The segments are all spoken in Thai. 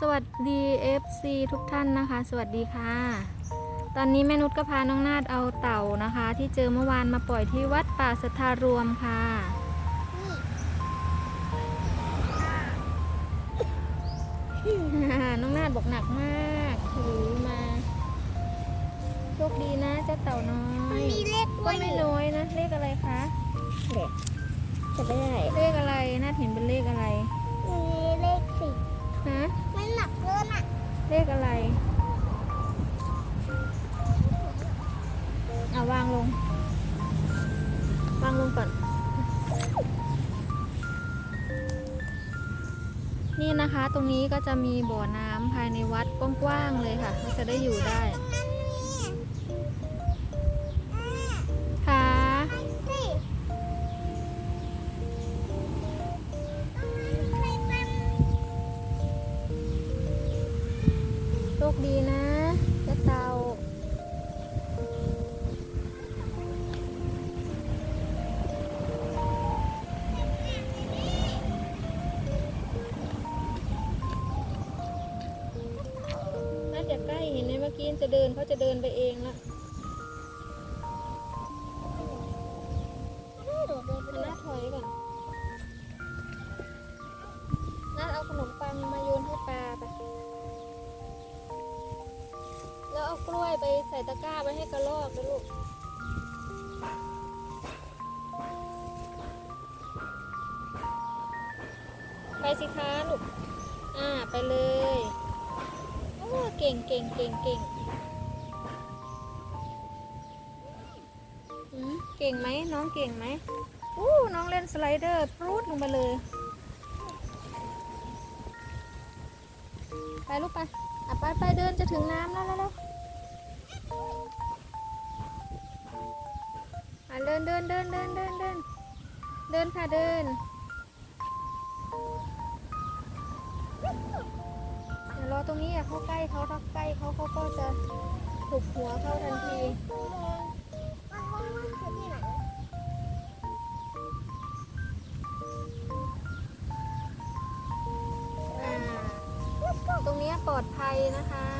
สวัสดี FC ทุกท่านนะคะ สวัสดีค่ะ ตอนนี้แม่นุชก็พาน้องนาดเอาเต่านะคะ ที่เจอเมื่อวานมาปล่อยที่วัดป่าสัทธารวมค่ะ น้องนาดบอกหนักมากถือมา โชคดีนะเจ้าเต่าน้อมันยมีเลขด้ก็วยไม่น้อยนะเลขอะไรคะเด็กจะไม่ได้เลขอะไรนาดเห็นเป็นเลขอะไร นี่นะคะตรงนี้ก็จะมีบ่อน้ำภายในวัดกว้างๆเลยค่ะก็จะได้อยู่ได้ค่ะโชคดีนะ กี้จะเดินเขาจะเดินไปเองละโดดเดินไปมันเลยน่าถอยก่อนน่าเอาขนมปังมาโยนให้ปลาไป แล้วเอากล้วยไปใส่ตะกร้าไปให้กระรอกนะลูกไปสิคะลูก อ่า ไปเลยโอ้ เก่งเก่งเก่งเก่งเก่งไหมน้องเก่งไหมอู้น้องเล่นสไลเดอร์พรูดลงไปเลย ไปลูกไปอะไปไปเดินจะถึงน้ำแล้วแล้วแล้วอะเดินเดินเดินเดินเดินเดินเดินค่ะเดิน รอตรงนี้อะเข้าใกล้เขาถ้าใกล้เขาเขาก็จะถูกหัวเข้าทันทีตรงนี้ปลอดภัยนะคะ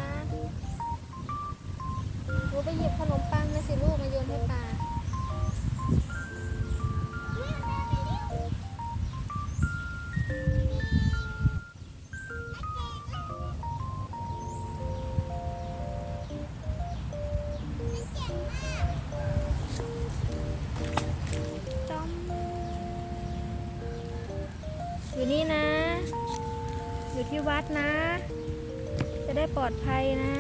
ที่วัดนะ จะได้ปลอดภัยนะ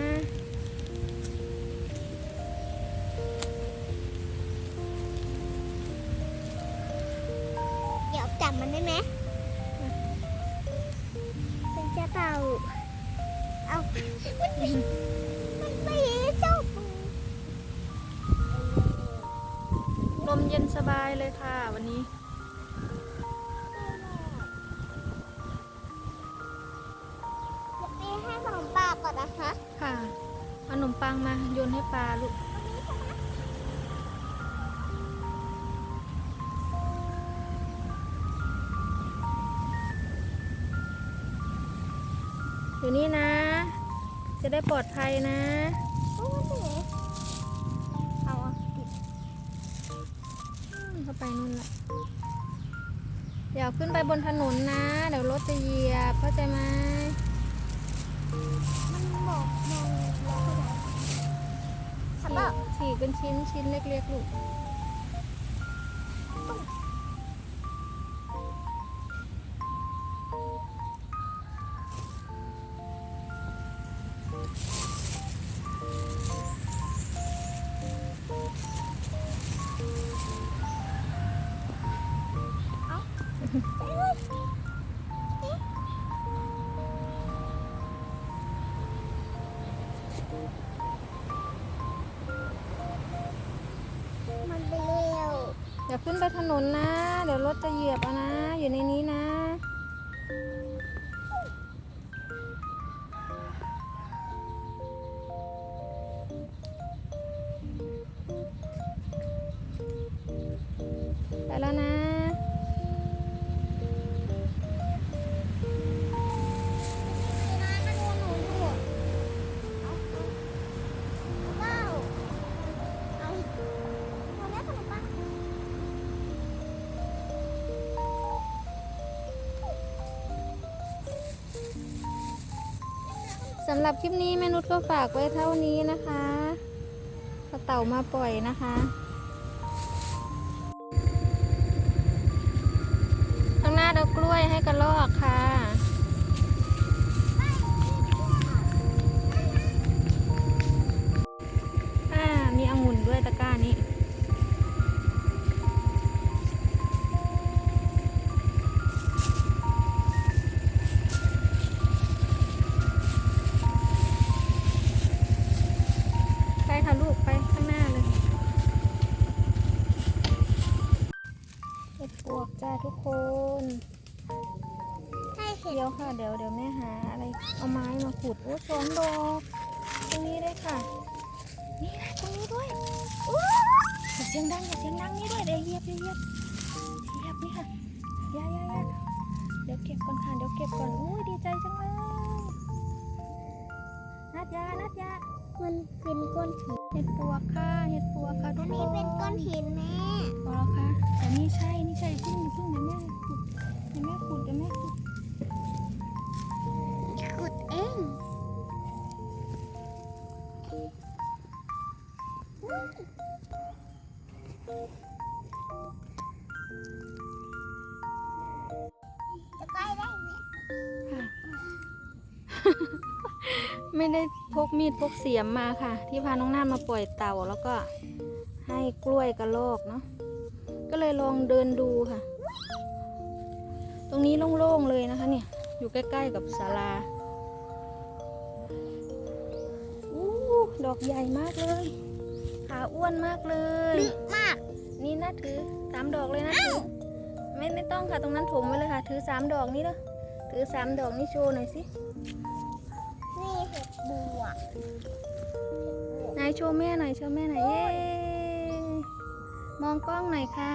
เดี๋ยวจับมันได้ไหมเป็นเจ้าเต่า เอามันไปมันไปเจ้าปูลมเย็นสบายเลยค่ะวันนี้ งมาโยนให้ปลาลูกอยู่นี่นะ จะได้ปลอดภัยนะเอาอะอืมเข้าไปนู่นละอย่าขึ้นไปบนถนนนะ เดี๋ยวรถจะเหยียบเข้าใจไหม ฉีกเป็นชิ้นชิ้นเล็กๆลูก อย่าขึ้นไปถนนนะ เดี๋ยวรถจะเหยียบเอานะ อยู่ในนี้นะ สำหรับคลิปนี้แม่นุชก็ฝากไว้เท่านี้นะคะเอาเต่ามาปล่อยนะคะข้างหน้าเอากล้วยให้กระรอก นให้เห็นเดี๋ยวค่ะ เดี๋ยวเดี๋ยวแม่หาอะไรเอาไม้มาขุดโอ้สองดอกตรงนี้ด้วยค่ะ นี่นะตรงนี้ด้วยอู้อย่าเสียงดังอย่าเสียงดังนี่ด้วยเดี๋ยวเหยียบเดี๋ยวเหยียบเหยียบนี่ค่ะอย่าอย่าอย่าเดี๋ยวเก็บก่อนค่ะเดี๋ยวเก็บก่อนอุ้ยดีใจจังเลยนัดยานัดยามันเป็นก้อนหินเห็ดปวกค่ะเห็ดปวกค่ะทุอักนคนี้นเป็นก้อนหินแม่พอแล้วค่ะแต่นี่ใช่ ดี๋ยวแม่ขุดเองจะใกล้ได้ไหมไม่ได้พกมีดพกเสียมมาค่ะ ที่พาน้องน้ามาปล่อยเต่าแล้วก็ให้กล้วยกระโลกเนาะก็เลยลองเดินดูค่ะ ตรงนี้โล่งๆเลยนะคะเนี่ย อยู่ใกล้ๆกับศาลาอู้ดอกใหญ่มากเลยขาอ้วนมากเลยลึกมาก นี่นะถือสามดอกเลยนะถือไม่ไม่ต้องค่ะตรงนั้นถมไว้เลยค่ะ ถือสามดอกนี่เลยถือสามดอกนี่โชว์หน่อยสิ นี่เห็ดบัวไหนายโชว์แม่หน่อยโชว์แม่หน่อยเย้ มองกล้องหน่อยค่ะ